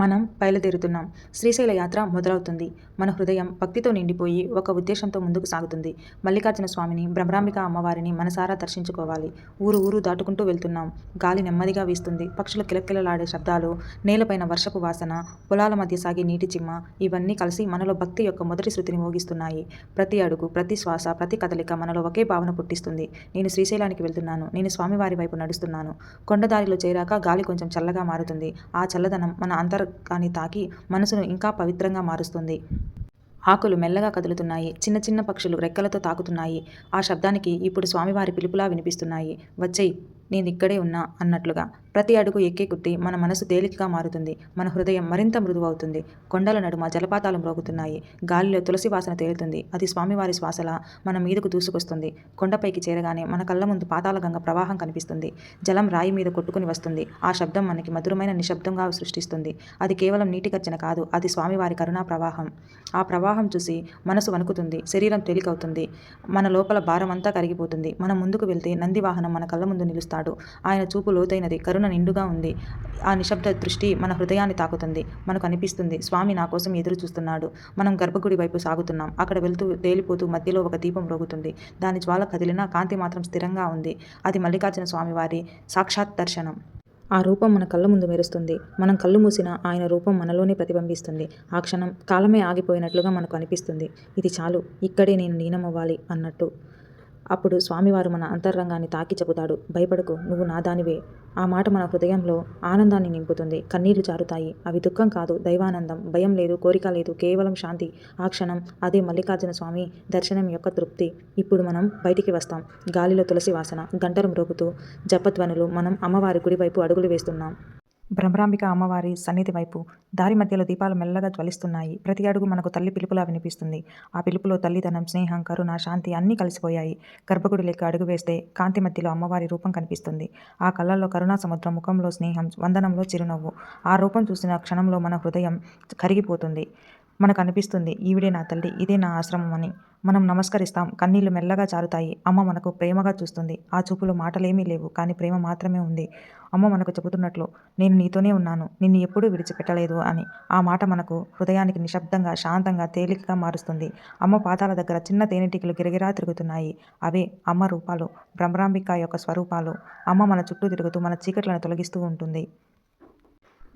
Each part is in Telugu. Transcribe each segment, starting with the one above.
మనం బయలుదేరుతున్నాం. శ్రీశైల యాత్ర మొదలవుతుంది. మన హృదయం భక్తితో నిండిపోయి ఒక ఉద్దేశంతో ముందుకు సాగుతుంది. మల్లికార్జున స్వామిని భ్రమరాంబిక అమ్మవారిని మనసారా దర్శించుకోవాలి. ఊరు ఊరు దాటుకుంటూ వెళ్తున్నాం. గాలి నెమ్మదిగా వీస్తుంది. పక్షులు కిలకిలలాడే శబ్దాలు నేలపైన వర్షపు వాసన పొలాల మధ్య సాగే నీటి చిమ్మ ఇవన్నీ కలిసి మనలో భక్తి యొక్క మొదటి శృతిని మోగిస్తున్నాయి. ప్రతి అడుగు ప్రతి శ్వాస ప్రతి కదలిక మనలో ఒకే భావన పుట్టిస్తుంది. నేను శ్రీశైలానికి వెళ్తున్నాను. నేను స్వామివారి వైపు నడుస్తున్నాను. కొండదారిలో చేరాక గాలి కొంచెం చల్లగా మారుతుంది. ఆ చల్లదనం మన అంతర్ కానీ తాకి మనసును ఇంకా పవిత్రంగా మారుస్తుంది. ఆకులు మెల్లగా కదులుతున్నాయి. చిన్న చిన్న పక్షులు రెక్కలతో తాకుతున్నాయి. ఆ శబ్దానికి ఇప్పుడు స్వామివారి పిలుపులా వినిపిస్తున్నాయి. వచ్చేయి. నేను ఇక్కడే ఉన్నా అన్నట్లుగా. ప్రతి అడుగు ఎక్కే కొద్దీ మన మనసు తేలికగా మారుతుంది. మన హృదయం మరింత మృదువవుతుంది. కొండల నడుమ జలపాతాలు మ్రోగుతున్నాయి. గాలిలో తులసి వాసన తేలుతుంది. అది స్వామివారి శ్వాసలా మన మీదకు దూసుకొస్తుంది. కొండపైకి చేరగానే మన కళ్ళ ముందు పాతాళగంగ ప్రవాహం కనిపిస్తుంది. జలం రాయి మీద కొట్టుకుని వస్తుంది. ఆ శబ్దం మనకి మధురమైన నిశ్శబ్దంగా సృష్టిస్తుంది. అది కేవలం నీటి గర్జన కాదు. అది స్వామివారి కరుణా ప్రవాహం. ఆ ప్రవాహం చూసి మనసు వణుకుతుంది. శరీరం తేలికవుతుంది. మన లోపల భారం అంతా కరిగిపోతుంది. మనం ముందుకు వెళ్తే నంది వాహనం మన కళ్ళ ముందు నిలుస్తాడు ఆయన చూపు లోతైనది కరుణ నిండుగా ఉంది. ఆ నిశ్శబ్ద దృష్టి మన హృదయాన్ని తాకుతుంది మనకు అనిపిస్తుంది. స్వామి నా కోసం ఎదురు చూస్తున్నాడు. మనం గర్భగుడి వైపు సాగుతున్నాం. అక్కడ వెళ్తూ తేలిపోతూ మధ్యలో ఒక దీపం రోగుతుంది దాని జ్వాల కదిలినా కాంతి మాత్రం స్థిరంగా ఉంది. అది మల్లికార్జున స్వామి వారి సాక్షాత్ దర్శనం. ఆ రూపం మన కళ్ళ ముందు మెరుస్తుంది. మనం కళ్ళు మూసినా ఆయన రూపం మనలోనే ప్రతిబింబిస్తుంది. ఆ క్షణం కాలమే ఆగిపోయినట్లుగా మనకు అనిపిస్తుంది. ఇది చాలు. ఇక్కడే నేను లీనమవ్వాలి అన్నట్టు. అప్పుడు స్వామివారు మన అంతరంగాన్ని తాకి చెబుతాడు. భయపడకు నువ్వు నా దానివే. ఆ మాట మన హృదయంలో ఆనందాన్ని నింపుతుంది. కన్నీళ్ళు జారుతాయి. అవి దుఃఖం కాదు దైవానందం. భయం లేదు కోరిక లేదు కేవలం శాంతి. ఆ క్షణం అదే మల్లికార్జున స్వామి దర్శనం యొక్క తృప్తి. ఇప్పుడు మనం బయటికి వస్తాం. గాలిలో తులసి వాసన. గంటలు మ్రోగుతూ జపధ్వనులు మనం అమ్మవారి గుడి వైపు అడుగులు వేస్తున్నాం. భ్రమరాంబిక అమ్మవారి సన్నిధి వైపు దారి మధ్యలో దీపాలు మెల్లగా జ్వలిస్తున్నాయి. ప్రతి అడుగు మనకు తల్లి పిలుపులా వినిపిస్తుంది. ఆ పిలుపులో తల్లిదనం స్నేహం కరుణ శాంతి అన్నీ కలిసిపోయాయి. గర్భగుడి లెక్క అడుగు వేస్తే కాంతి మధ్యలో అమ్మవారి రూపం కనిపిస్తుంది. ఆ కళ్ళల్లో కరుణా సముద్రం ముఖంలో స్నేహం వందనంలో చిరునవ్వు. ఆ రూపం చూసిన క్షణంలో మన హృదయం కరిగిపోతుంది. మనకు అనిపిస్తుంది ఈవిడే నా తల్లి ఇదే నా ఆశ్రమం అని మనం నమస్కరిస్తాం. కన్నీళ్ళు మెల్లగా జారుతాయి. అమ్మ మనకు ప్రేమగా చూస్తుంది. ఆ చూపులో మాటలేమీ లేవు కానీ ప్రేమ మాత్రమే ఉంది. అమ్మ మనకు చెబుతున్నట్లు నేను నీతోనే ఉన్నాను. నిన్ను ఎప్పుడూ విడిచిపెట్టలేదు అని ఆ మాట మనకు హృదయానికి నిశ్శబ్దంగా శాంతంగా తేలికగా మారుస్తుంది. అమ్మ పాదాల దగ్గర చిన్న తేనెటీకలు గిరగిరా తిరుగుతున్నాయి. అవే అమ్మ రూపాలు భ్రమరాంబిక యొక్క స్వరూపాలు. అమ్మ మన చుట్టూ తిరుగుతూ మన చీకట్లను తొలగిస్తూ ఉంటుంది.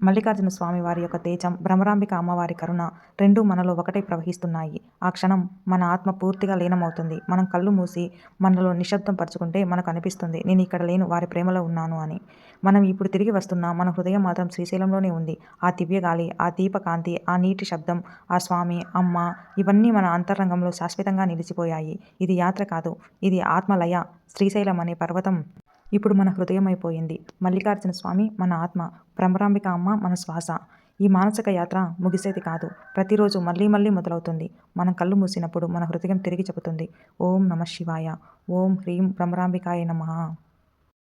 మల్లికార్జున స్వామి వారి యొక్క తేజం భ్రమరాంబిక అమ్మవారి కరుణ రెండూ మనలో ఒకటే ప్రవహిస్తున్నాయి. ఆ క్షణం మన ఆత్మ పూర్తిగా లీనమవుతుంది. మనం కళ్ళు మూసి మనలో నిశ్శబ్దం పరుచుకుంటే మనకు అనిపిస్తుంది నేను ఇక్కడ లేను వారి ప్రేమలో ఉన్నాను అని. మనం ఇప్పుడు తిరిగి వస్తున్నా మన హృదయం మాత్రం శ్రీశైలంలోనే ఉంది. ఆ దివ్య గాలి ఆ దీపకాంతి ఆ నీటి శబ్దం ఆ స్వామి అమ్మ ఇవన్నీ మన అంతరంగంలో శాశ్వతంగా నిలిచిపోయాయి. ఇది యాత్ర కాదు ఇది ఆత్మలయ శ్రీశైలం అనే పర్వతం ఇప్పుడు మన హృదయం అయిపోయింది మల్లికార్జున స్వామి మన ఆత్మ భ్రమరాంబిక అమ్మ మన శ్వాస. ఈ మానసిక యాత్ర ముగిసేది కాదు. ప్రతిరోజు మళ్ళీ మళ్ళీ మొదలవుతుంది. మనం కళ్ళు మూసినప్పుడు మన హృదయం తిరిగి చెబుతుంది. ఓం నమ శివాయ. ఓం హ్రీం భ్రమరాంబికాయ నమ.